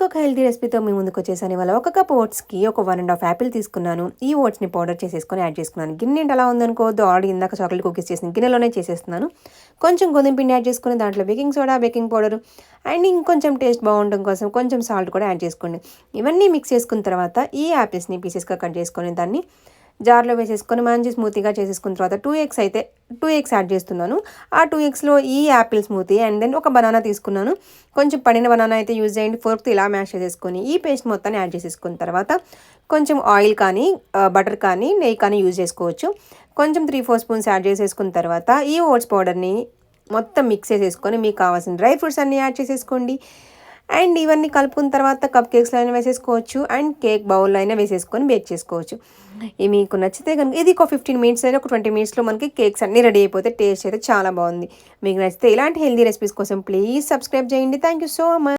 ఇంకొక హెల్తీ రెసిపీతో మీ ముందుకు వచ్చేసాను. ఇవాళ ఒక కప్ ఓట్స్కి ఒక వన్ అండ్ హాఫ్ యాపిల్ తీసుకున్నాను. ఈ ఓట్స్ని పౌడర్ చేసేసుకొని యాడ్ చేసుకున్నాను. గిన్నె ఎలా అలా ఉందనుకోవద్దు ఆల్రెడీ ఇందాక చాక్లెట్ కుకీస్ చేసిన గిన్నెలోనే చేసేస్తున్నాను. కొంచెం గోధుమ పిండి యాడ్ చేసుకుని దాంట్లో baking soda baking powder and ఇంకొంచెం టేస్ట్ బాగుండడం కోసం కొంచెం సాల్ట్ కూడా యాడ్ చేసుకోండి. ఇవన్నీ మిక్స్ చేసుకున్న తర్వాత ఈ యాపిల్స్ని పీసెస్గా కట్ చేసుకొని దాన్ని జార్లో వేసేసుకొని మంచి స్మూతీగా చేసేసుకున్న తర్వాత టూ ఎగ్స్ అయితే టూ ఎగ్స్ యాడ్ చేస్తున్నాను. ఆ టూ ఎగ్స్లో ఈ యాపిల్ స్మూతీ అండ్ దెన్ ఒక బనానా తీసుకున్నాను. కొంచెం పడిన బనానా అయితే యూజ్ చేయండి. ఫోర్క్ ఇలా మ్యాష్ చేసేసుకొని ఈ పేస్ట్ మొత్తాన్ని యాడ్ చేసేసుకున్న తర్వాత కొంచెం ఆయిల్ కానీ బటర్ కానీ నెయ్యి కానీ యూజ్ చేసుకోవచ్చు. కొంచెం త్రీ ఫోర్ స్పూన్స్ యాడ్ చేసేసుకున్న తర్వాత ఈ ఓట్స్ పౌడర్ని మొత్తం మిక్స్ చేసేసుకొని మీకు కావాల్సిన డ్రై ఫ్రూట్స్ అన్నీ యాడ్ చేసేసుకోండి. అండ్ ఇవన్నీ కలుపుకున్న తర్వాత కప్ కేక్స్లో అయినా వేసేసుకోవచ్చు అండ్ కేక్ బౌల్లో అయినా వేసేసుకొని బేక్ చేసుకోవచ్చు. ఇవి మీకు నచ్చితే కనుక ఇది ఒక ఫిఫ్టీన్ మినిట్స్ అయినా ఒక ట్వంటీ మినిట్స్లో మనకి కేక్స్ అన్నీ రెడీ అయిపోతే టేస్ట్ అయితే చాలా బాగుంది. మీకు నచ్చితే ఇలాంటి హెల్దీ రెసిపీస్ కోసం ప్లీజ్ సబ్స్క్రైబ్ చేయండి. Thank you so much